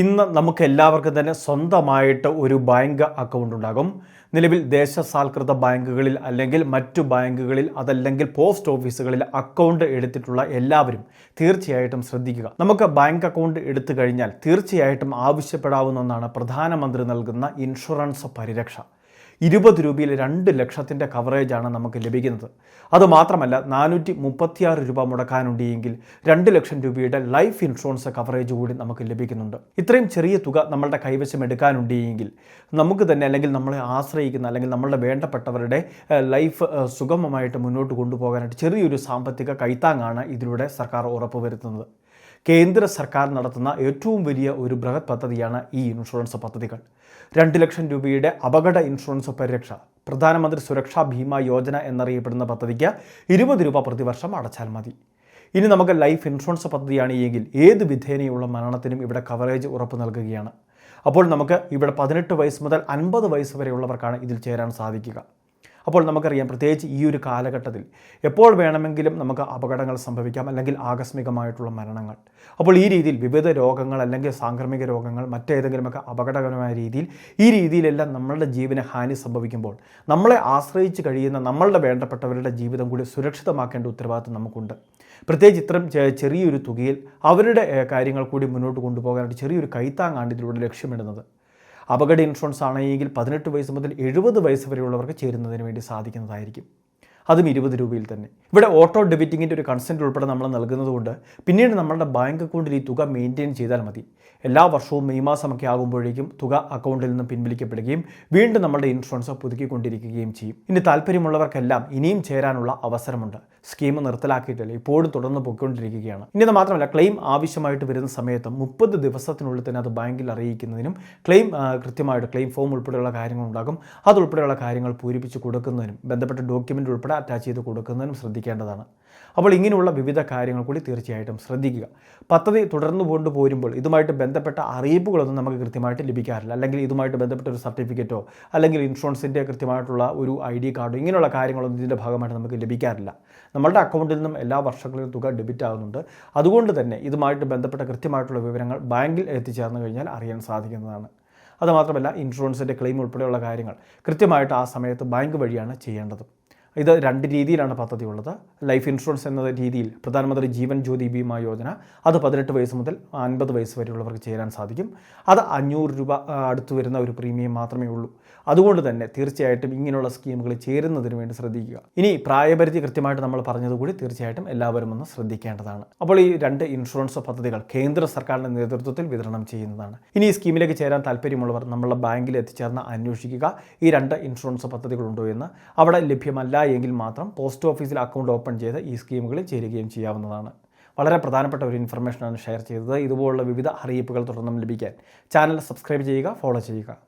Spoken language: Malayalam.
ഇന്ന് നമുക്ക് എല്ലാവർക്കും തന്നെ സ്വന്തമായിട്ട് ഒരു ബാങ്ക് അക്കൗണ്ട് ഉണ്ടാകും. നിലവിൽ ദേശസാൽകൃത ബാങ്കുകളിൽ അല്ലെങ്കിൽ മറ്റു ബാങ്കുകളിൽ അതല്ലെങ്കിൽ പോസ്റ്റ് ഓഫീസുകളിൽ അക്കൗണ്ട് എടുത്തിട്ടുള്ള എല്ലാവരും തീർച്ചയായിട്ടും ശ്രദ്ധിക്കുക. നമുക്ക് ബാങ്ക് അക്കൗണ്ട് എടുത്തു കഴിഞ്ഞാൽ തീർച്ചയായിട്ടും ആവശ്യപ്പെടാവുന്ന ഒന്നാണ് പ്രധാനമന്ത്രി നൽകുന്ന ഇൻഷുറൻസ് പരിരക്ഷ. ഇരുപത് രൂപയിൽ രണ്ട് ലക്ഷത്തിന്റെ കവറേജാണ് നമുക്ക് ലഭിക്കുന്നത്. അതുമാത്രമല്ല നാനൂറ്റി മുപ്പത്തിയാറ് രൂപ മുടക്കാനുണ്ട് എങ്കിൽ രണ്ട് ലക്ഷം രൂപയുടെ ലൈഫ് ഇൻഷുറൻസ് കവറേജ് കൂടി നമുക്ക് ലഭിക്കുന്നുണ്ട്. ഇത്രയും ചെറിയ തുക നമ്മളുടെ കൈവശം എടുക്കാനുണ്ട് എങ്കിൽ നമുക്ക് തന്നെ അല്ലെങ്കിൽ നമ്മളെ ആശ്രയിക്കുന്ന അല്ലെങ്കിൽ നമ്മളുടെ വേണ്ടപ്പെട്ടവരുടെ ലൈഫ് സുഗമമായിട്ട് മുന്നോട്ട് കൊണ്ടുപോകാനായിട്ട് ചെറിയൊരു സാമ്പത്തിക കൈത്താങ്ങാണ് ഇതിലൂടെ സർക്കാർ ഉറപ്പുവരുത്തുന്നത്. കേന്ദ്ര സർക്കാർ നടത്തുന്ന ഏറ്റവും വലിയ ഒരു ബൃഹത് പദ്ധതിയാണ് ഈ ഇൻഷുറൻസ് പദ്ധതികൾ. രണ്ട് ലക്ഷം രൂപയുടെ അപകട ഇൻഷുറൻസ് പരിരക്ഷ പ്രധാനമന്ത്രി സുരക്ഷാ ഭീമ യോജന എന്നറിയപ്പെടുന്ന പദ്ധതിക്ക് ഇരുപത് രൂപ പ്രതിവർഷം അടച്ചാൽ മതി. ഇനി നമുക്ക് ലൈഫ് ഇൻഷുറൻസ് പദ്ധതിയാണ് എങ്കിൽ ഏത് വിധേനയുള്ള മരണത്തിനും ഇവിടെ കവറേജ് ഉറപ്പ് നൽകുകയാണ്. അപ്പോൾ നമുക്ക് ഇവിടെ പതിനെട്ട് വയസ്സ് മുതൽ അൻപത് വയസ്സ് വരെയുള്ളവർക്കാണ് ഇതിൽ ചേരാൻ സാധിക്കുക. അപ്പോൾ നമുക്കറിയാം പ്രത്യേകിച്ച് ഈ ഒരു കാലഘട്ടത്തിൽ എപ്പോൾ വേണമെങ്കിലും നമുക്ക് അപകടങ്ങൾ സംഭവിക്കാം അല്ലെങ്കിൽ ആകസ്മികമായിട്ടുള്ള മരണങ്ങൾ. അപ്പോൾ ഈ രീതിയിൽ വിവിധ രോഗങ്ങൾ അല്ലെങ്കിൽ സാംക്രമിക രോഗങ്ങൾ മറ്റേതെങ്കിലുമൊക്കെ അപകടകരമായ രീതിയിൽ ഈ രീതിയിലെല്ലാം നമ്മളുടെ ജീവന് ഹാനി സംഭവിക്കുമ്പോൾ നമ്മളെ ആശ്രയിച്ച് കഴിയുന്ന നമ്മളുടെ വേണ്ടപ്പെട്ടവരുടെ ജീവിതം കൂടി സുരക്ഷിതമാക്കേണ്ട ഉത്തരവാദിത്വം നമുക്കുണ്ട്. പ്രത്യേകിച്ച് ഇത്തരം ചെറിയൊരു തുകയിൽ അവരുടെ കാര്യങ്ങൾ കൂടി മുന്നോട്ട് കൊണ്ടുപോകാനായിട്ട് ചെറിയൊരു കൈത്താങ്ങാണ് ഇതിലൂടെ ലക്ഷ്യമിടുന്നത്. അപകട ഇൻഷുറൻസ് ആണെങ്കിൽ പതിനെട്ട് വയസ്സ് മുതൽ എഴുപത് വയസ്സ് വരെയുള്ളവർക്ക് ചേരുന്നതിന് വേണ്ടി സാധിക്കുന്നതായിരിക്കും. അതും ഇരുപത് രൂപയിൽ തന്നെ. ഇവിടെ ഓട്ടോ ഡെബിറ്റിങ്ങിന്റെ ഒരു കൺസെന്റ് ഉൾപ്പെടെ നമ്മൾ നൽകുന്നതുകൊണ്ട് പിന്നീട് നമ്മളുടെ ബാങ്ക് അക്കൗണ്ടിൽ ഈ തുക മെയിന്റെയിൻ ചെയ്താൽ മതി. എല്ലാ വർഷവും മെയ് മാസമൊക്കെ ആകുമ്പോഴേക്കും തുക അക്കൗണ്ടിൽ നിന്ന് പിൻവലിക്കപ്പെടുകയും വീണ്ടും നമ്മുടെ ഇൻഷുറൻസ് പുതുക്കിക്കൊണ്ടിരിക്കുകയും ചെയ്യും. ഇനി താല്പര്യമുള്ളവർക്കെല്ലാം ഇനിയും ചേരാനുള്ള അവസരമുണ്ട്. സ്കീം നിർത്തലാക്കിയിട്ടില്ല ഇപ്പോഴും തുടർന്ന് പൊയ്ക്കൊണ്ടിരിക്കുകയാണ്. ഇനി അത് മാത്രമല്ല ക്ലെയിം ആവശ്യമായിട്ട് വരുന്ന സമയത്ത് മുപ്പത് ദിവസത്തിനുള്ളിൽ തന്നെ അത് ബാങ്കിൽ അറിയിക്കുന്നതിനും ക്ലെയിം കൃത്യമായിട്ട് ക്ലെയിം ഫോം ഉൾപ്പെടെയുള്ള കാര്യങ്ങൾ ഉണ്ടാകും അതുൾപ്പെടെയുള്ള കാര്യങ്ങൾ പൂരിപ്പിച്ച് കൊടുക്കുന്നതിനും ബന്ധപ്പെട്ട ഡോക്യുമെന്റ് ഉൾപ്പെടെ അറ്റാച്ച് ചെയ്ത് കൊടുക്കുന്നതിനും ശ്രദ്ധിക്കേണ്ടതാണ്. അപ്പോൾ ഇങ്ങനെയുള്ള വിവിധ കാര്യങ്ങൾ കൂടി തീർച്ചയായിട്ടും ശ്രദ്ധിക്കുക. പദ്ധതി തുടർന്ന് കൊണ്ടുപോരുമ്പോൾ ഇതുമായിട്ട് ബന്ധപ്പെട്ട അറിയിപ്പുകളൊന്നും നമുക്ക് കൃത്യമായിട്ട് ലഭിക്കാറില്ല. അല്ലെങ്കിൽ ഇതുമായിട്ട് ബന്ധപ്പെട്ട ഒരു സർട്ടിഫിക്കറ്റോ അല്ലെങ്കിൽ ഇൻഷുറൻസിന്റെ കൃത്യമായിട്ടുള്ള ഒരു ഐ ഡി കാർഡോ ഇങ്ങനെയുള്ള കാര്യങ്ങളൊന്നും ഇതിന്റെ ഭാഗമായിട്ട് നമുക്ക് ലഭിക്കാറില്ല. നമ്മളുടെ അക്കൗണ്ടിൽ നിന്നും എല്ലാ വർഷങ്ങളിലും തുക ഡെബിറ്റ് ആകുന്നുണ്ട് അതുകൊണ്ട് തന്നെ ഇതുമായിട്ട് ബന്ധപ്പെട്ട കൃത്യമായിട്ടുള്ള വിവരങ്ങൾ ബാങ്കിൽ എത്തിച്ചേർന്ന് കഴിഞ്ഞാൽ അറിയാൻ സാധിക്കുന്നതാണ്. അതുമാത്രമല്ല ഇൻഷുറൻസിന്റെ ക്ലെയിം ഉൾപ്പെടെയുള്ള കാര്യങ്ങൾ കൃത്യമായിട്ട് ആ സമയത്ത് ബാങ്ക് വഴിയാണ് ചെയ്യേണ്ടത്. ഇത് രണ്ട് രീതിയിലാണ് പദ്ധതി ഉള്ളത് ലൈഫ് ഇൻഷുറൻസ് എന്ന രീതിയിൽ പ്രധാനമന്ത്രി ജീവൻ ജ്യോതി ബീമാ യോജന അത് പതിനെട്ട് വയസ്സ് മുതൽ അൻപത് വയസ്സ് വരെയുള്ളവർക്ക് ചേരാൻ സാധിക്കും. അത് അഞ്ഞൂറ് രൂപ അടുത്ത് വരുന്ന ഒരു പ്രീമിയം മാത്രമേ ഉള്ളൂ. അതുകൊണ്ട് തന്നെ തീർച്ചയായിട്ടും ഇങ്ങനെയുള്ള സ്കീമുകൾ ചേരുന്നതിന് വേണ്ടി ശ്രദ്ധിക്കുക. ഇനി പ്രായപരിധി കൃത്യമായിട്ട് നമ്മൾ പറഞ്ഞതുകൂടി തീർച്ചയായിട്ടും എല്ലാവരും ഒന്ന് ശ്രദ്ധിക്കേണ്ടതാണ്. അപ്പോൾ ഈ രണ്ട് ഇൻഷുറൻസ് പദ്ധതികൾ കേന്ദ്ര സർക്കാരിന്റെ നേതൃത്വത്തിൽ വിതരണം ചെയ്യുന്നതാണ്. ഇനി ഈ സ്കീമിലേക്ക് ചേരാൻ താല്പര്യമുള്ളവർ നമ്മളെ ബാങ്കിൽ എത്തിച്ചേർന്ന് അന്വേഷിക്കുക. ഈ രണ്ട് ഇൻഷുറൻസ് പദ്ധതികളുണ്ടോ എന്ന് അവിടെ ലഭ്യമല്ല എങ്കിൽ മാത്രം പോസ്റ്റ് ഓഫീസിൽ അക്കൗണ്ട് ഓപ്പൺ ചെയ്ത് ഈ സ്കീമുകളിൽ ചേരുകയും ചെയ്യാവുന്നതാണ്. വളരെ പ്രധാനപ്പെട്ട ഒരു ഇൻഫർമേഷനാണ് ഷെയർ ചെയ്തത്. ഇതുപോലുള്ള വിവിധ അറിയിപ്പുകൾ തുടർന്നും ലഭിക്കാൻ ചാനൽ സബ്സ്ക്രൈബ് ചെയ്യുക ഫോളോ ചെയ്യുക.